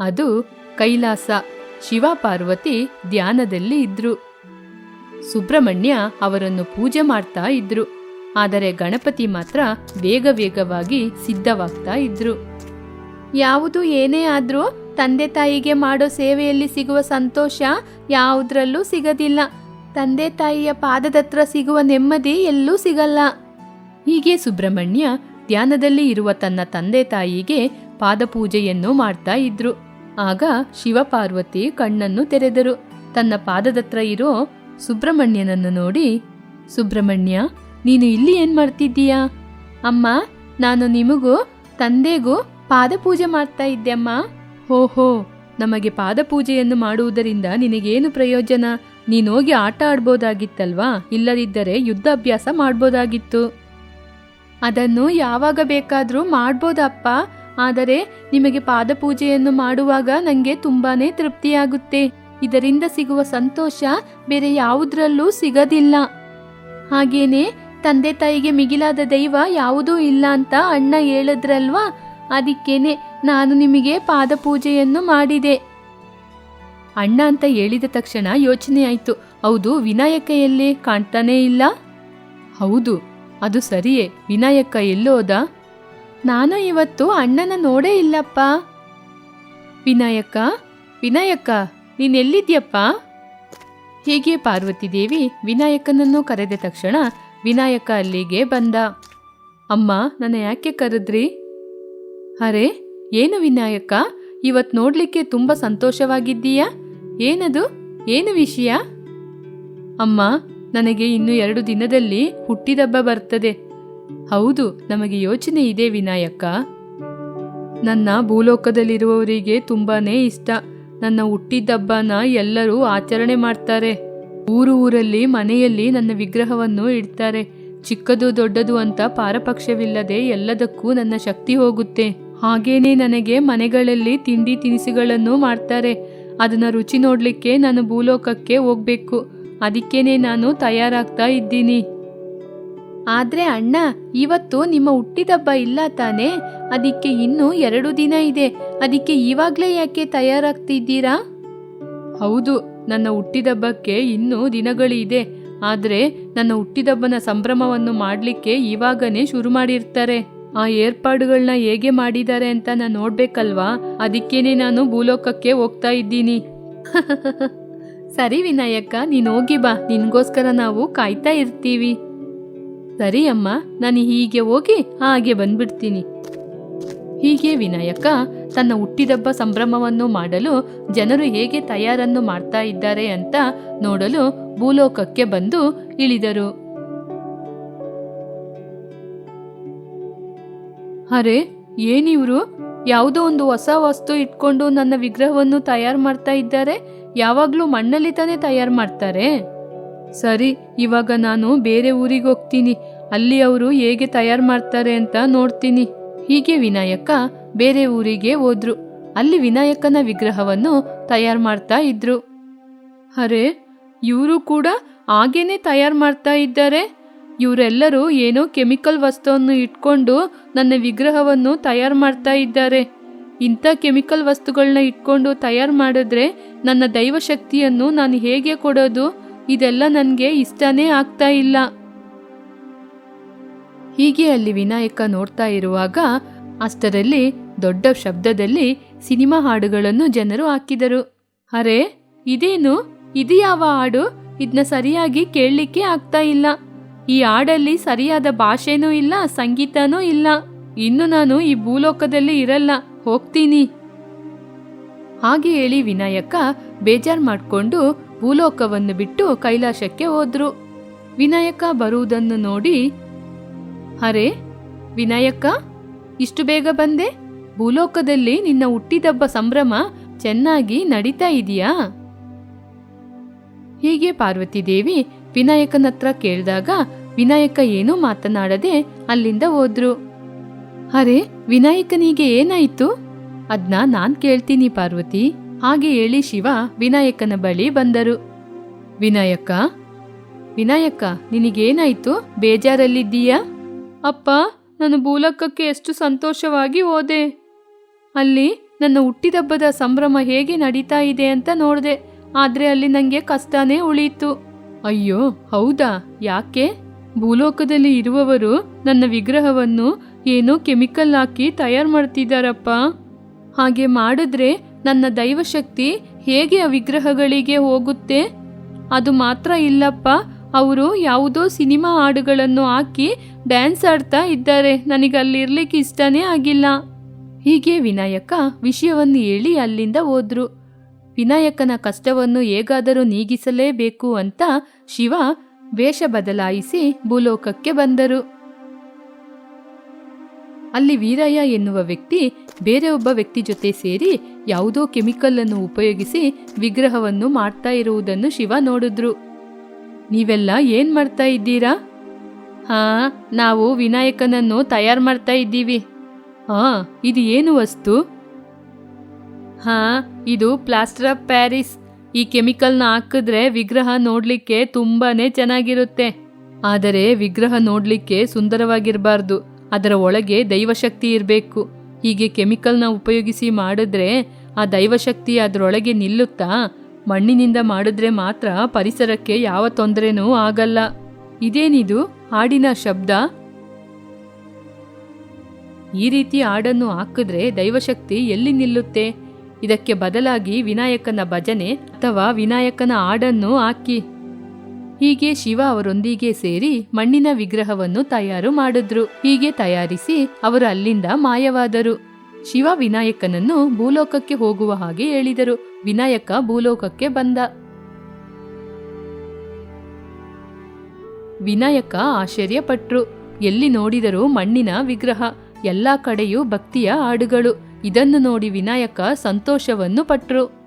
ಅದು ಕೈಲಾಸ ಶಿವಪಾರ್ವತಿ ಧ್ಯಾನದಲ್ಲಿ ಇದ್ರು. ಸುಬ್ರಹ್ಮಣ್ಯ ಅವರನ್ನು ಪೂಜೆ ಮಾಡ್ತಾ ಇದ್ರು. ಆದರೆ ಗಣಪತಿ ಮಾತ್ರ ವೇಗ ವೇಗವಾಗಿ ಸಿದ್ಧವಾಗ್ತಾ ಇದ್ರು. ಯಾವುದು ಏನೇ ಆದರೂ ತಂದೆ ತಾಯಿಗೆ ಮಾಡೋ ಸೇವೆಯಲ್ಲಿ ಸಿಗುವ ಸಂತೋಷ ಯಾವುದ್ರಲ್ಲೂ ಸಿಗದಿಲ್ಲ. ತಂದೆ ತಾಯಿಯ ಪಾದದತ್ರ ಸಿಗುವ ನೆಮ್ಮದಿ ಎಲ್ಲೂ ಸಿಗಲ್ಲ. ಹೀಗೆ ಸುಬ್ರಹ್ಮಣ್ಯ ಧ್ಯಾನದಲ್ಲಿ ಇರುವ ತನ್ನ ತಂದೆ ತಾಯಿಗೆ ಪಾದಪೂಜೆಯನ್ನು ಮಾಡ್ತಾ ಇದ್ರು. ಆಗ ಶಿವಪಾರ್ವತಿ ಕಣ್ಣನ್ನು ತೆರೆದರು. ತನ್ನ ಪಾದದತ್ರ ಇರೋ ಸುಬ್ರಹ್ಮಣ್ಯನನ್ನು ನೋಡಿ, ಸುಬ್ರಹ್ಮಣ್ಯ, ನೀನು ಇಲ್ಲಿ ಏನ್ ಮಾಡ್ತಿದ್ದೀಯಾ? ಅಮ್ಮ, ನಾನು ನಿಮಗೂ ತಂದೆಗೂ ಪಾದಪೂಜೆ ಮಾಡ್ತಾ ಇದ್ದೆ ಅಮ್ಮ. ಓಹೋ, ನಮಗೆ ಪಾದಪೂಜೆಯನ್ನು ಮಾಡುವುದರಿಂದ ನಿನಗೇನು ಪ್ರಯೋಜನ? ನೀನೋಗಿ ಆಟ ಆಡ್ಬೋದಾಗಿತ್ತಲ್ವಾ? ಇಲ್ಲದಿದ್ದರೆ ಯುದ್ಧಾಭ್ಯಾಸ ಮಾಡ್ಬೋದಾಗಿತ್ತು. ಅದನ್ನು ಯಾವಾಗ ಬೇಕಾದರೂ ಮಾಡ್ಬೋದಪ್ಪ. ಆದರೆ ನಿಮಗೆ ಪಾದಪೂಜೆಯನ್ನು ಮಾಡುವಾಗ ನನಗೆ ತುಂಬಾನೇ ತೃಪ್ತಿಯಾಗುತ್ತೆ. ಇದರಿಂದ ಸಿಗುವ ಸಂತೋಷ ಬೇರೆ ಯಾವುದ್ರಲ್ಲೂ ಸಿಗದಿಲ್ಲ. ಹಾಗೇನೆ, ತಂದೆ ತಾಯಿಗೆ ಮಿಗಿಲಾದ ದೈವ ಯಾವುದೂ ಇಲ್ಲ ಅಂತ ಅಣ್ಣ ಹೇಳಿದ್ರಲ್ವಾ? ಅದಕ್ಕೇನೆ ನಾನು ನಿಮಗೆ ಪಾದಪೂಜೆಯನ್ನು ಮಾಡಿದೆ. ಅಣ್ಣ ಅಂತ ಹೇಳಿದ ತಕ್ಷಣ ಯೋಚನೆ ಆಯಿತು. ಹೌದು, ವಿನಾಯಕ ಎಲ್ಲಿ ಕಾಣ್ತಾನೇ ಇಲ್ಲ? ಹೌದು, ಅದು ಸರಿಯೇ. ವಿನಾಯಕ ಎಲ್ಲೋದ? ನಾನು ಇವತ್ತು ಅಣ್ಣನ ನೋಡೇ ಇಲ್ಲಪ್ಪ. ವಿನಾಯಕ ವಿನಾಯಕ ನೀನೆಲ್ಲಿದ್ಯಪ್ಪ ಹೀಗೆ ಪಾರ್ವತಿ ದೇವಿ ವಿನಾಯಕನನ್ನು ಕರೆದ ತಕ್ಷಣ ವಿನಾಯಕ ಅಲ್ಲಿಗೆ ಬಂದ. ಅಮ್ಮ, ನನ್ನ ಯಾಕೆ ಕರೆದ್ರಿ? ಅರೆ, ಏನು ವಿನಾಯಕ? ಇವತ್ ನೋಡ್ಲಿಕ್ಕೆ ತುಂಬಾ ಸಂತೋಷವಾಗಿದ್ದೀಯಾ? ಏನದು? ಏನು ವಿಷಯ? ಅಮ್ಮ, ನನಗೆ ಇನ್ನು ಎರಡು ದಿನದಲ್ಲಿ ಹುಟ್ಟಿದಬ್ಬ ಬರ್ತದೆ. ಹೌದು, ನಮಗೆ ಯೋಚನೆ ಇದೆ ವಿನಾಯಕ. ನನ್ನ ಭೂಲೋಕದಲ್ಲಿರುವವರಿಗೆ ತುಂಬಾನೇ ಇಷ್ಟ. ನನ್ನ ಹುಟ್ಟಿದಬ್ಬನ ಎಲ್ಲರೂ ಆಚರಣೆ ಮಾಡ್ತಾರೆ. ಊರು ಊರಲ್ಲಿ, ಮನೆಯಲ್ಲಿ ನನ್ನ ವಿಗ್ರಹವನ್ನು ಇಡ್ತಾರೆ. ಚಿಕ್ಕದು ದೊಡ್ಡದು ಅಂತ ಪಾರಪಕ್ಷವಿಲ್ಲದೆ ಎಲ್ಲದಕ್ಕೂ ನನ್ನ ಶಕ್ತಿ ಹೋಗುತ್ತೆ. ಹಾಗೇನೆ ನನಗೆ ಮನೆಗಳಲ್ಲಿ ತಿಂಡಿ ತಿನಿಸುಗಳನ್ನು ಮಾಡ್ತಾರೆ. ಅದನ್ನ ರುಚಿ ನೋಡ್ಲಿಕ್ಕೆ ನಾನು ಭೂಲೋಕಕ್ಕೆ ಹೋಗ್ಬೇಕು. ಅದಕ್ಕೇನೆ ನಾನು ತಯಾರಾಗ್ತಾ ಇದ್ದೀನಿ. ಆದ್ರೆ ಅಣ್ಣ, ಇವತ್ತು ನಿಮ್ಮ ಹುಟ್ಟಿದಬ್ಬ ಇಲ್ಲ ತಾನೇ? ಅದಕ್ಕೆ ಇನ್ನು ಎರಡು ದಿನ ಇದೆ. ಅದಕ್ಕೆ ಇವಾಗ್ಲೇ ಯಾಕೆ ತಯಾರಾಗ್ತಿದ್ದೀರಾ? ಹೌದು, ನನ್ನ ಹುಟ್ಟಿದಬ್ಬಕ್ಕೆ ಇನ್ನೂ ದಿನಗಳಿದೆ. ಆದ್ರೆ ನನ್ನ ಹುಟ್ಟಿದಬ್ಬನ ಸಂಭ್ರಮವನ್ನು ಮಾಡ್ಲಿಕ್ಕೆ ಇವಾಗನೇ ಶುರು ಮಾಡಿರ್ತಾರೆ. ಆ ಏರ್ಪಾಡುಗಳನ್ನ ಹೇಗೆ ಮಾಡಿದ್ದಾರೆ ಅಂತ ನಾನು ನೋಡ್ಬೇಕಲ್ವಾ? ಅದಕ್ಕೇನೆ ನಾನು ಭೂಲೋಕಕ್ಕೆ ಹೋಗ್ತಾ ಇದ್ದೀನಿ. ಸರಿ ವಿನಾಯಕ, ನೀನು ಹೋಗಿ ಬಾ. ನಿನ್ಗೋಸ್ಕರ ನಾವು ಕಾಯ್ತಾ ಇರ್ತೀವಿ. ಸರಿ ಅಮ್ಮ ನಾನು ಹೀಗೆ ಹೋಗಿ ಹಾಗೆ ಬಂದ್ಬಿಡ್ತೀನಿ. ಹೀಗೆ ವಿನಾಯಕ ತನ್ನ ಹುಟ್ಟಿದಬ್ಬ ಸಂಭ್ರಮವನ್ನು ಮಾಡಲು ಜನರು ಹೇಗೆ ತಯಾರನ್ನು ಮಾಡ್ತಾ ಇದ್ದಾರೆ ಅಂತ ನೋಡಲು ಭೂಲೋಕಕ್ಕೆ ಬಂದು ಇಳಿದರು. ಅರೆ, ಏನಿವ್ರು? ಯಾವುದೋ ಒಂದು ಹೊಸ ವಸ್ತು ಇಟ್ಕೊಂಡು ನನ್ನ ವಿಗ್ರಹವನ್ನು ತಯಾರು ಮಾಡ್ತಾ ಇದ್ದಾರೆ? ಯಾವಾಗ್ಲೂ ಮಣ್ಣಲ್ಲಿ ತಾನೇ ತಯಾರು ಮಾಡ್ತಾರೆ? ಸರಿ, ಇವಾಗ ನಾನು ಬೇರೆ ಊರಿಗೆ ಹೋಗ್ತೀನಿ ಅಲ್ಲಿ ಅವರು ಹೇಗೆ ತಯಾರು ಮಾಡ್ತಾರೆ ಅಂತ ನೋಡ್ತೀನಿ. ಹೀಗೆ ವಿನಾಯಕ ಬೇರೆ ಊರಿಗೆ ಹೋದ್ರು. ಅಲ್ಲಿ ವಿನಾಯಕನ ವಿಗ್ರಹವನ್ನು ತಯಾರು ಮಾಡ್ತಾ ಇದ್ರು. ಅರೆ, ಇವರು ಕೂಡ ಹಾಗೇನೆ ತಯಾರು ಮಾಡ್ತಾ ಇದ್ದಾರೆ. ಇವರೆಲ್ಲರೂ ಏನೋ ಕೆಮಿಕಲ್ ವಸ್ತುವನ್ನು ಇಟ್ಕೊಂಡು ನನ್ನ ವಿಗ್ರಹವನ್ನು ತಯಾರು ಮಾಡ್ತಾ ಇದ್ದಾರೆ. ಇಂಥ ಕೆಮಿಕಲ್ ವಸ್ತುಗಳನ್ನ ಇಟ್ಕೊಂಡು ತಯಾರು ಮಾಡಿದ್ರೆ ನನ್ನ ದೈವ ಶಕ್ತಿಯನ್ನು ನಾನು ಹೇಗೆ ಕೊಡೋದು? ಇದೆಲ್ಲ ನನಗೆ ಇಷ್ಟನೇ ಆಗ್ತಾ ಇಲ್ಲ. ಹೀಗೆ ಅಲ್ಲಿ ವಿನಾಯಕ ನೋಡ್ತಾ ಇರುವಾಗ ಅಷ್ಟರಲ್ಲಿ ದೊಡ್ಡ ಶಬ್ದದಲ್ಲಿ ಸಿನಿಮಾ ಹಾಡುಗಳನ್ನು ಜನರು ಹಾಕಿದರು. ಅರೆ, ಇದೇನು? ಇದು ಯಾವ ಹಾಡು? ಇದನ್ನ ಸರಿಯಾಗಿ ಕೇಳಲಿಕ್ಕೆ ಆಗ್ತಾ ಇಲ್ಲ. ಈ ಹಾಡಲ್ಲಿ ಸರಿಯಾದ ಭಾಷೆನೂ ಇಲ್ಲ, ಸಂಗೀತನೂ ಇಲ್ಲ. ಇನ್ನು ನಾನು ಈ ಭೂಲೋಕದಲ್ಲಿ ಇರಲ್ಲ. ಹೋಗ್ತೀನಿ. ಹಾಗೆ ಹೇಳಿ ವಿನಾಯಕ ಬೇಜಾರ್ ಮಾಡಿಕೊಂಡು ಭೂಲೋಕವನ್ನು ಬಿಟ್ಟು ಕೈಲಾಸಕ್ಕೆ ಹೋದ್ರು. ವಿನಾಯಕ ಬರುವುದನ್ನು ನೋಡಿ ಅರೆ, ವಿನಾಯಕ, ಇಷ್ಟು ಬೇಗ ಬಂದೆ? ಭೂಲೋಕದಲ್ಲಿ ನಿನ್ನ ಹುಟ್ಟಿದಬ್ಬ ಸಂಭ್ರಮ ಚೆನ್ನಾಗಿ ನಡೀತಾ ಇದೆಯಾ? ಹೀಗೆ ಪಾರ್ವತಿ ದೇವಿ ವಿನಾಯಕನ ಹತ್ರ ಕೇಳಿದಾಗ ವಿನಾಯಕ ಏನೂ ಮಾತನಾಡದೆ ಅಲ್ಲಿಂದ ಹೋದ್ರು. ಅರೆ ವಿನಾಯಕನಿಗೆ ಏನಾಯ್ತು? ಅದ್ನ ನಾನ್ ಕೇಳ್ತೀನಿ ಪಾರ್ವತಿ. ಹಾಗೆ ಹೇಳಿ ಶಿವ ವಿನಾಯಕನ ಬಳಿ ಬಂದರು. ವಿನಾಯಕ ವಿನಾಯಕ, ನಿನಗೇನಾಯ್ತು? ಬೇಜಾರಲ್ಲಿದ್ದೀಯಾ? ಅಪ್ಪ, ನಾನು ಭೂಲೋಕಕ್ಕೆ ಎಷ್ಟು ಸಂತೋಷವಾಗಿ ಹೋದೆ. ಅಲ್ಲಿ ನನ್ನ ಹುಟ್ಟಿದಬ್ಬದ ಸಂಭ್ರಮ ಹೇಗೆ ನಡೀತಾ ಇದೆ ಅಂತ ನೋಡಿದೆ. ಆದರೆ ಅಲ್ಲಿ ನನಗೆ ಕಷ್ಟನೇ ಉಳಿಯಿತು ಅಯ್ಯೋ, ಹೌದಾ? ಯಾಕೆ? ಭೂಲೋಕದಲ್ಲಿ ಇರುವವರು ನನ್ನ ವಿಗ್ರಹವನ್ನು ಏನೋ ಕೆಮಿಕಲ್ ಹಾಕಿ ತಯಾರು ಮಾಡ್ತಿದ್ದಾರಪ್ಪ. ಹಾಗೆ ಮಾಡಿದ್ರೆ ನನ್ನ ದೈವಶಕ್ತಿ ಹೇಗೆ ಆ ವಿಗ್ರಹಗಳಿಗೆ ಹೋಗುತ್ತೆ? ಅದು ಮಾತ್ರ ಇಲ್ಲಪ್ಪ. ಅವರು ಯಾವುದೋ ಸಿನಿಮಾ ಹಾಡುಗಳನ್ನು ಹಾಕಿ ಡ್ಯಾನ್ಸ್ ಆಡ್ತಾ ಇದ್ದಾರೆ. ನನಗೆ ಅಲ್ಲಿರ್ಲಿಕ್ಕೆ ಇಷ್ಟನೇ ಆಗಿಲ್ಲ. ಹೀಗೆ ವಿನಾಯಕ ವಿಷಯವನ್ನು ಹೇಳಿ ಅಲ್ಲಿಂದ ಹೋದ್ರು. ವಿನಾಯಕನ ಕಷ್ಟವನ್ನು ಹೇಗಾದರೂ ನೀಗಿಸಲೇಬೇಕು ಅಂತ ಶಿವ ವೇಷ ಬದಲಾಯಿಸಿ ಭೂಲೋಕಕ್ಕೆ ಬಂದರು. ಅಲ್ಲಿ ವೀರಯ್ಯ ಎನ್ನುವ ವ್ಯಕ್ತಿ ಬೇರೆ ಒಬ್ಬ ವ್ಯಕ್ತಿ ಜೊತೆ ಸೇರಿ ಯಾವುದೋ ಕೆಮಿಕಲ್ ಅನ್ನು ಉಪಯೋಗಿಸಿ ವಿಗ್ರಹವನ್ನು ಮಾಡ್ತಾ ಇರುವುದನ್ನು ಶಿವ ನೋಡಿದ್ರು. ನೀವೆಲ್ಲ ಏನ್ ಮಾಡ್ತಾ ಇದ್ದೀರಾ? ಹಾ, ನಾವು ವಿನಾಯಕನನ್ನು ತಯಾರು ಮಾಡ್ತಾ ಇದ್ದೀವಿ. ಹಾ, ಇದು ಏನು ವಸ್ತು? ಹಾ, ಇದು ಪ್ಲಾಸ್ಟರ್ ಆಫ್ ಪ್ಯಾರಿಸ್. ಈ ಕೆಮಿಕಲ್ನ ಹಾಕಿದ್ರೆ ವಿಗ್ರಹ ನೋಡ್ಲಿಕ್ಕೆ ತುಂಬಾನೇ ಚೆನ್ನಾಗಿರುತ್ತೆ. ಆದರೆ ವಿಗ್ರಹ ನೋಡ್ಲಿಕ್ಕೆ ಸುಂದರವಾಗಿರಬಾರ್ದು. ಅದರ ಒಳಗೆ ದೈವಶಕ್ತಿ ಇರಬೇಕು. ಹೀಗೆ ಕೆಮಿಕಲ್ನ ಉಪಯೋಗಿಸಿ ಮಾಡಿದ್ರೆ ಆ ದೈವಶಕ್ತಿ ಅದರೊಳಗೆ ನಿಲ್ಲುತ್ತಾ ಮಣ್ಣಿನಿಂದ ಮಾಡಿದ್ರೆ ಮಾತ್ರ ಪರಿಸರಕ್ಕೆ ಯಾವ ತೊಂದರೆನೂ ಆಗಲ್ಲ. ಇದೇನಿದು? ಹಾಡಿನ ಶಬ್ದ? ಈ ರೀತಿ ಹಾಡನ್ನು ಹಾಕಿದ್ರೆ ದೈವಶಕ್ತಿ ಎಲ್ಲಿ ನಿಲ್ಲುತ್ತೆ? ಇದಕ್ಕೆ ಬದಲಾಗಿ ವಿನಾಯಕನ ಭಜನೆ ಅಥವಾ ವಿನಾಯಕನ ಹಾಡನ್ನು ಹಾಕಿ. ಹೀಗೆ ಶಿವ ಅವರೊಂದಿಗೆ ಸೇರಿ ಮಣ್ಣಿನ ವಿಗ್ರಹವನ್ನು ತಯಾರು ಮಾಡಿದ್ರು. ಹೀಗೆ ತಯಾರಿಸಿ ಅವರು ಅಲ್ಲಿಂದ ಮಾಯವಾದರು. ಶಿವ ವಿನಾಯಕನನ್ನು ಭೂಲೋಕಕ್ಕೆ ಹೋಗುವ ಹಾಗೆ ಹೇಳಿದರು. ವಿನಾಯಕ ಭೂಲೋಕಕ್ಕೆ ಬಂದ. ವಿನಾಯಕ ಆಶ್ಚರ್ಯಪಟ್ರು. ಎಲ್ಲಿ ನೋಡಿದರೂ ಮಣ್ಣಿನ ವಿಗ್ರಹ, ಎಲ್ಲಾ ಕಡೆಯೂ ಭಕ್ತಿಯ ಹಾಡುಗಳು. ಇದನ್ನು ನೋಡಿ ವಿನಾಯಕ ಸಂತೋಷವನ್ನು ಪಟ್ರು.